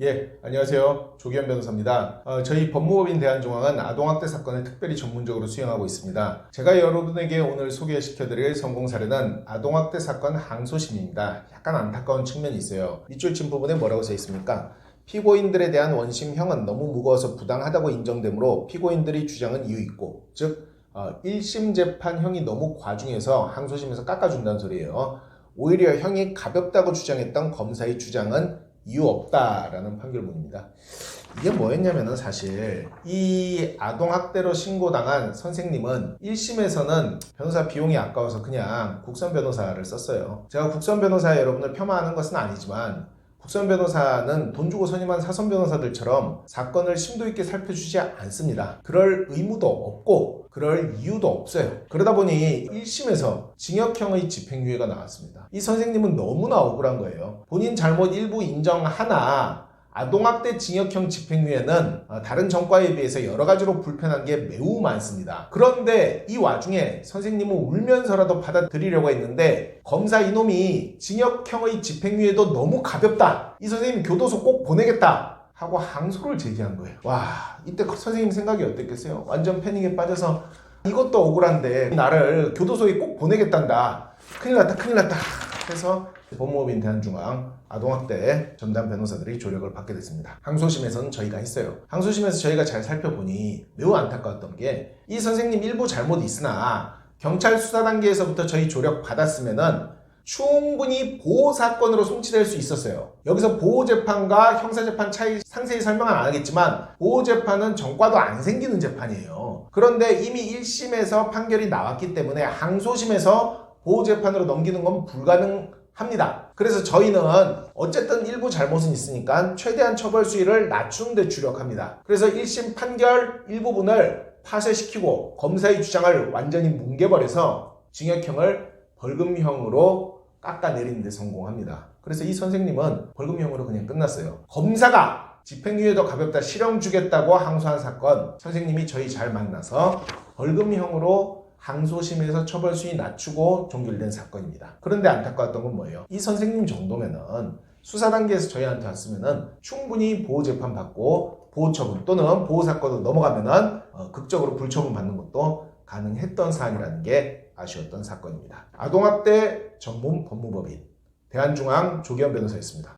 예, 안녕하세요. 조기현 변호사입니다. 어, 저희 법무법인 대한중앙은 아동학대 사건을 특별히 전문적으로 수행하고 있습니다. 제가 여러분에게 오늘 소개시켜드릴 성공 사례는 아동학대 사건 항소심입니다. 약간 안타까운 측면이 있어요. 밑줄 친 부분에 뭐라고 써 있습니까? 피고인들에 대한 원심형은 너무 무거워서 부당하다고 인정되므로 피고인들이 주장은 이유 있고, 즉, 어, 1심 재판형이 너무 과중해서 항소심에서 깎아준다는 소리예요. 오히려 형이 가볍다고 주장했던 검사의 주장은 이유 없다라는 판결문입니다. 이게 뭐였냐면은 사실 이 아동학대로 신고당한 선생님은 1심에서는 변호사 비용이 아까워서 그냥 국선 변호사를 썼어요. 제가 국선 변호사 여러분을 폄하하는 것은 아니지만 국선 변호사는 돈 주고 선임한 사선 변호사들처럼 사건을 심도 있게 살펴주지 않습니다. 그럴 의무도 없고 그럴 이유도 없어요. 그러다 보니 1심에서 징역형의 집행유예가 나왔습니다. 이 선생님은 너무나 억울한 거예요. 본인 잘못 일부 인정하나 아동학대 징역형 집행유예는 어, 다른 전과에 비해서 여러 가지로 불편한 게 매우 많습니다. 그런데 이 와중에 선생님은 울면서라도 받아들이려고 했는데 검사 이놈이 징역형의 집행유예도 너무 가볍다. 이 선생님 교도소 꼭 보내겠다. 하고 항소를 제기한 거예요. 와, 이때 선생님 생각이 어땠겠어요? 완전 패닉에 빠져서 이것도 억울한데 나를 교도소에 꼭 보내겠단다. 큰일 났다, 큰일 났다. 해서 법무법인 대한중앙 아동학대 전담 변호사들이 조력을 받게 됐습니다. 항소심에서는 저희가 했어요. 항소심에서 저희가 잘 살펴보니 매우 안타까웠던 게 이 선생님 일부 잘못 있으나 경찰 수사 단계에서부터 저희 조력 받았으면은 충분히 보호 사건으로 송치될 수 있었어요. 여기서 보호 재판과 형사 재판 차이 상세히 설명은 안 하겠지만 보호 재판은 전과도 안 생기는 재판이에요. 그런데 이미 1심에서 판결이 나왔기 때문에 항소심에서 보호 재판으로 넘기는 건 불가능 합니다. 그래서 저희는 어쨌든 일부 잘못은 있으니까 최대한 처벌 수위를 낮추는 데 주력합니다. 그래서 1심 판결 일부분을 파쇄시키고 검사의 주장을 완전히 뭉개버려서 징역형을 벌금형으로 깎아내리는 데 성공합니다. 그래서 이 선생님은 벌금형으로 그냥 끝났어요. 검사가 집행유예도 가볍다 실형 주겠다고 항소한 사건 선생님이 저희 잘 만나서 벌금형으로 항소심에서 처벌 수위 낮추고 종결된 사건입니다. 그런데 안타까웠던 건 뭐예요? 이 선생님 정도면은 수사 단계에서 저희한테 왔으면은 충분히 보호 재판 받고 보호 처분 또는 보호 사건으로 넘어가면은 어, 극적으로 불처분 받는 것도 가능했던 사안이라는 게 아쉬웠던 사건입니다. 아동학대 전문 법무법인 대한중앙 조기현 변호사였습니다.